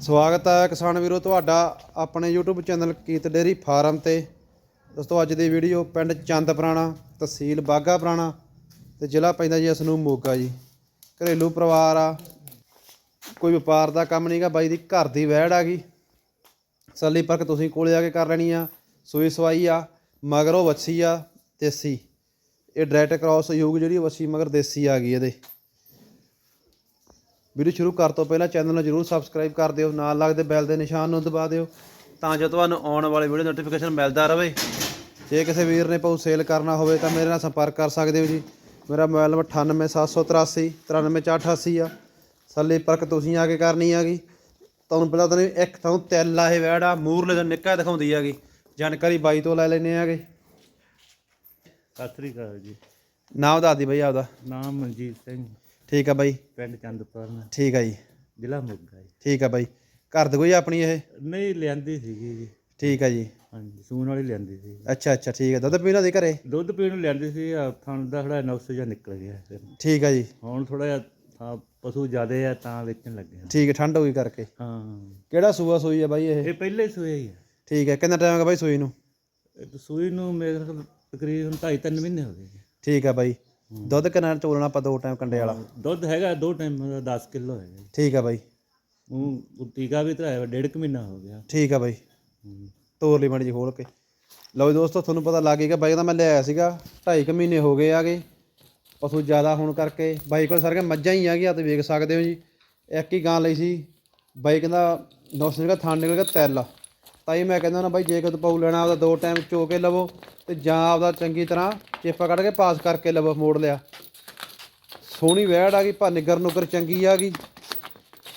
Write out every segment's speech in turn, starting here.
ਸਵਾਗਤ ਹੈ ਕਿਸਾਨ ਵੀਰੋ, ਤੁਹਾਡਾ ਆਪਣੇ YouTube ਚੈਨਲ ਕੀਤ ਡੇਰੀ ਫਾਰਮ ਤੇ। ਦੋਸਤੋ, ਅੱਜ ਦੀ ਵੀਡੀਓ ਪਿੰਡ ਚੰਦ ਪੁਰਾਣਾ, ਤਹਿਸੀਲ ਬਾਗਾ ਪੁਰਾਣਾ ਤੇ ਜ਼ਿਲ੍ਹਾ ਪੈਂਦਾ ਜੀ ਇਸ ਨੂੰ ਮੋਗਾ ਜੀ। ਘਰੇਲੂ ਪਰਿਵਾਰ ਆ। ਕੋਈ ਵਪਾਰ ਦਾ ਕੰਮ ਨਹੀਂਗਾ ਬਾਈ ਦੀ ਘਰ ਦੀ ਵਹਿੜ ਆ ਗਈ। ਸੱਲੀ ਪਰਖ ਤੁਸੀਂ ਕੋਲੇ ਆ ਕੇ ਕਰ ਲੈਣੀ ਆ, ਸੂਈ ਸਵਾਈ ਆ, ਮਗਰ ਉਹ ਵੱਛੀ ਆ, ਦੇਸੀ। ਇਹ ਡਾਇਰੈਕਟ ਕ੍ਰਾਸ ਯੂਗ ਜਿਹੜੀ ਵੱਛੀ ਮਗਰ ਦੇਸੀ ਆ ਗਈ ਇਹਦੇ। ਵੀਡੀਓ ਸ਼ੁਰੂ ਕਰ ਤੋਂ ਪਹਿਲਾਂ ਚੈਨਲ ਨੂੰ ਜਰੂਰ ਸਬਸਕ੍ਰਾਈਬ ਕਰ ਦਿਓ ਨਾਲ ਲੱਗਦੇ ਬੈਲ ਦੇ ਨਿਸ਼ਾਨ ਨੂੰ ਦਬਾ ਦਿਓ। ਤਾਂ ਜੋ ਤੁਹਾਨੂੰ ਆਉਣ ਵਾਲੇ ਵੀਡੀਓ ਨੋਟੀਫਿਕੇਸ਼ਨ ਮਿਲਦਾ ਰਹੇ। ਜੇ ਕਿਸੇ ਵੀਰ ਨੇ ਪਊ ਸੇਲ ਕਰਨਾ ਹੋਵੇ ਤਾਂ ਮੇਰੇ ਨਾਲ ਸੰਪਰਕ ਕਰ ਸਕਦੇ ਹੋ ਜੀ। ਮੇਰਾ ਮੋਬਾਈਲ ਨੰਬਰ 98783 93488 ਆ। ਸੱਲੇ ਪਰਕ ਤੁਸੀਂ ਆ ਕੇ ਕਰਨੀ ਆਗੀ ਤੁਹਾਨੂੰ ਪਹਿਲਾਂ ਤਾਂ ਇੱਕ ਤੁਹਾਨੂੰ ਤਿਲ ਆ ਇਹ ਵੈੜਾ ਮੂਰਲੇ ਦਾ ਨਿੱਕਾ ਦਿਖਾਉਂਦੀ ਆਗੀ ਜਾਣਕਾਰੀ ਬਾਈ ਤੋਂ ਲੈ ਲੈਨੇ ਆਗੇ ਸਤਿ ਸ੍ਰੀ ਅਕਾਲ ਜੀ। ਨਾਮ ਦੱਸ ਦੀ ਬਾਈ ਆਪਦਾ। ਨਾਮ ਮਨਜੀਤ ਸਿੰਘ। ਠੀਕ ਆ ਬਾਈ। ਪਿੰਡ ਚੰਦਪੁਰਨ ਠੀਕ ਆ ਜੀ। ਜ਼ਿਲ੍ਹਾ ਮੋਗਾ ਜੀ। ਠੀਕ ਆ ਬਾਈ। ਘਰ ਦੇ ਕੋਈ ਆਪਣੀ ਇਹ? ਨਹੀਂ ਲਿਆਂਦੀ ਸੀਗੀ ਜੀ। ਠੀਕ ਆ ਜੀ। ਹਾਂਜੀ ਸੂਣ ਵਾਲੀ ਲਿਆਂਦੀ ਸੀ। ਅੱਛਾ ਅੱਛਾ ਠੀਕ ਹੈ ਦੁੱਧ ਪੀਣਾ ਦੇ ਘਰੇ? ਦੁੱਧ ਪੀਣ ਨੂੰ ਲਿਆਂਦੀ ਸੀ ਆ ਥਣ ਦਾ ਥੋੜਾ ਨੁਕਸ ਜਿਹਾ ਨਿਕਲ ਗਿਆ ਠੀਕ ਹੈ ਜੀ। ਹੁਣ ਥੋੜਾ ਜਿਹਾ ਥਾਂ ਪਸ਼ੂ ਜ਼ਿਆਦੇ ਆ ਤਾਂ ਵੇਚਣ ਲੱਗੇ ਹਾਂ। ਠੀਕ ਹੈ ਠੰਡ ਹੋਈ ਕਰਕੇ। ਹਾਂ। ਕਿਹੜਾ ਸੂਆ ਸੂਈ ਹੈ ਬਾਈ ਇਹ? ਇਹ ਪਹਿਲੇ ਸੂਏ ਹੀ ਆ। ਠੀਕ ਹੈ ਕਿੰਨਾ ਟਾਈਮ ਹੈ ਬਾਈ ਸੂਈ ਨੂੰ? ਇਹ ਤਾਂ ਸੂਈ ਨੂੰ ਮੇਰੇ ਖਿਆਲ ਤਕਰੀਬਨ 2.5 ਮਹੀਨੇ ਹੋ ਗਏ ਜੀ। ਠੀਕ ਹੈ ਬਾਈ। ਦੁੱਧ ਕਿੰਨਾ ਚੋਲਣਾ ਆਪਾਂ ਦੋ ਟਾਈਮ ਕੰਡੇ ਵਾਲਾ? ਦੁੱਧ ਹੈਗਾ ਦੋ ਟਾਈਮ ਦਾ 10 ਕਿਲੋ ਹੈਗਾ। ਠੀਕ ਹੈ ਬਾਈ। ਉਹ ਟੀਕਾ ਵੀ ਧਰਾਇਆ ਡੇਢ ਕੁ ਮਹੀਨਾ ਹੋ ਗਿਆ। ਠੀਕ ਹੈ ਬਾਈ। ਤੋਰ ਲਈ ਮਾੜੀ ਜੀ ਖੋਲ ਕੇ। ਲਓ ਜੀ ਦੋਸਤੋ ਤੁਹਾਨੂੰ ਪਤਾ ਲੱਗ ਗਿਆ ਬਾਈ ਦਾ ਮੈਂ ਲਿਆਇਆ ਸੀਗਾ 2.5 ਮਹੀਨੇ ਹੋ ਗਏ ਆਗੇ। ਪਸ਼ੂ ਜ਼ਿਆਦਾ ਹੋਣ ਕਰਕੇ ਬਾਈ ਕੋਲ ਸਾਰੀਆਂ ਮੱਝਾਂ ਹੀ ਆ ਗਈਆਂ ਤੇ ਵੇਖ ਸਕਦੇ ਹੋ ਜੀ। ਇੱਕ ਹੀ ਗਾਂ ਲਈ ਸੀ। ਬਾਈ ਕਹਿੰਦਾ ਨੌਸ ਨਿਕਲ ਥਾਣ ਨਿਕਲ ਗਿਆ ਤਿਲ। ਤਾਈ ਮੈਂ ਕਹਿੰਦਾ ਨਾ ਬਾਈ ਜੇ ਕਦ ਪਾਉ ਲੈਣਾ ਆਪਦਾ ਦੋ ਟਾਈਮ ਚੋ ਕੇ ਲਵੋ ਤੇ ਜਾਂ ਆਪਦਾ ਚੰਗੀ ਤਰ੍ਹਾਂ ਚੇਪਾ ਕੱਢ ਕੇ ਪਾਸ ਕਰਕੇ ਲਵੋ ਮੋੜ ਲਿਆ। ਸੋਹਣੀ ਵੈੜ ਆ ਗਈ ਭਾ ਨਿਗਰ ਨੁਗਰ ਚੰਗੀ ਆ ਗਈ।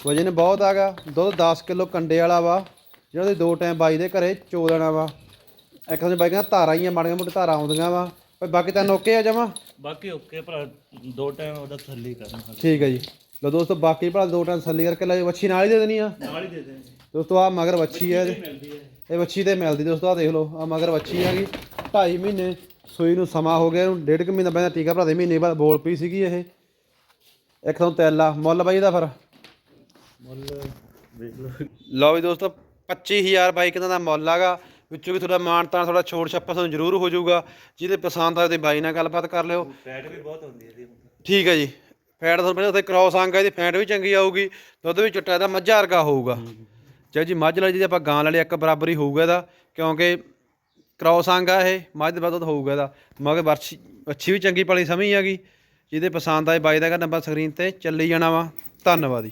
ਵਜਨ ਬਹੁਤ ਆਗਾ ਦੁੱਧ 10 ਕਿਲੋ ਕੰਡੇ ਵਾਲਾ ਵਾ ਜਿਹੜਾ ਦੇ ਦੋ ਟਾਈਮ ਬਾਈ ਦੇ ਘਰੇ ਚੋ ਦੇਣਾ ਵਾ। ਇੱਕ ਤਾਂ ਬਾਈ ਕਹਿੰਦਾ ਧਾਰਾਂ ਹੀ ਆ ਮਾੜੀਆਂ ਮੋਟੀਆਂ ਧਾਰਾਂ ਆਉਂਦੀਆਂ ਵਾ ਪਰ ਬਾਕੀ ਤਾਂ ਨੋਕੇ ਆ ਜਮਾ। ਬਾਕੀ ਓਕੇ ਭਰਾ ਦੋ ਟਾਈਮ ਉਹਦਾ ਥੱਲੀ ਕਰਨਾ। ਠੀਕ ਹੈ ਜੀ। ਲੋ ਦੋਸਤੋ ਬਾਕੀ ਭਲਾ ਦੋ ਟਾਈਮ ਥੱਲੀ ਕਰਕੇ ਲੈ ਵੱਛੀ ਨਾਲ ਹੀ ਦੇ ਦੇਣੀ ਆ। ਨਾਲ ਹੀ ਦੇ ਦੇ ਦੋਸਤੋ ਆ ਮਗਰ ਵੱਛੀ ਹੈ ਇਹ ਵੱਛੀ ਤੇ ਮਿਲਦੀ ਦੋਸਤੋ ਆ ਦੇਖ ਲਓ ਆ ਮਗਰ ਵੱਛੀ ਹੈਗੀ 2.5 ਮਹੀਨੇ ਸੂਈ ਨੂੰ ਸਮਾਂ ਹੋ ਗਿਆ ਇਹਨੂੰ ਡੇਢ ਕੁ ਮਹੀਨਾ ਪਹਿਲਾਂ ਟੀਕਾ ਭਰਾ ਦੇ ਮਹੀਨੇ ਬਾਅਦ ਬੋਲ ਪਈ ਸੀਗੀ ਇਹ। ਇੱਕ ਤੋਂ ਤੈਲਾ ਮੁੱਲ ਬਾਈ ਦਾ ਫਿਰ? ਮੁੱਲ ਵੇਖ ਲਓ। ਲਓ ਵੀ ਦੋਸਤੋ 25000 ਬਾਈਕ ਦਾ ਮੁੱਲ ਆਗਾ। ਵਿੱਚੋਂ ਵੀ ਥੋੜਾ ਮਾਨ ਤਾਂ ਥੋੜਾ ਛੋੜ ਛੱਪਾ ਤੁਹਾਨੂੰ ਜ਼ਰੂਰ ਹੋ ਜਾਊਗਾ। ਜਿਹਦੇ ਪਸੰਦ ਆ ਤੇ ਬਾਈ ਨਾਲ ਗੱਲਬਾਤ ਕਰ ਲਿਓ। ਫੈਟ ਵੀ ਬਹੁਤ ਹੁੰਦੀ ਹੈ ਇਹਦੀ। ਠੀਕ ਹੈ ਜੀ। ਫੈਟ ਤੁਹਾਨੂੰ ਪਹਿਲਾਂ ਉੱਥੇ ਕ੍ਰੋਸ ਅੰਗ ਆ ਇਹਦੀ ਫੈਟ ਵੀ ਚੰਗੀ ਆਊਗੀ ਦੁੱਧ ਵੀ ਚਿੱਟਾ ਇਹਦਾ ਮੱਝਾ ਵਰਗਾ ਹੋਊਗਾ। ਜੇ ਜੀ ਮੱਝ ਲਈ ਜੇ ਆਪਾਂ ਗਾਂ ਵਾਲੀ ਇੱਕ ਬਰਾਬਰ ਹੀ ਹੋਊਗਾ ਇਹਦਾ ਕਿਉਂਕਿ ਕ੍ਰੋਸ ਅੰਗ ਆ ਇਹ ਮੱਝ ਦੇ ਦੁੱਧ ਹੋਊਗਾ ਇਹਦਾ। ਮਗਰ ਵਰਛੀ ਅੱਛੀ ਵੀ ਚੰਗੀ ਪਲੀ ਸਮੀ ਹੈਗੀ ਜਿਹਦੇ ਪਸੰਦ ਆਏ ਬਾਈ ਦਾ ਨੰਬਰ ਸਕਰੀਨ ਤੇ ਚੱਲੀ ਜਾਣਾ ਵਾ। ਧੰਨਵਾਦ ਜੀ।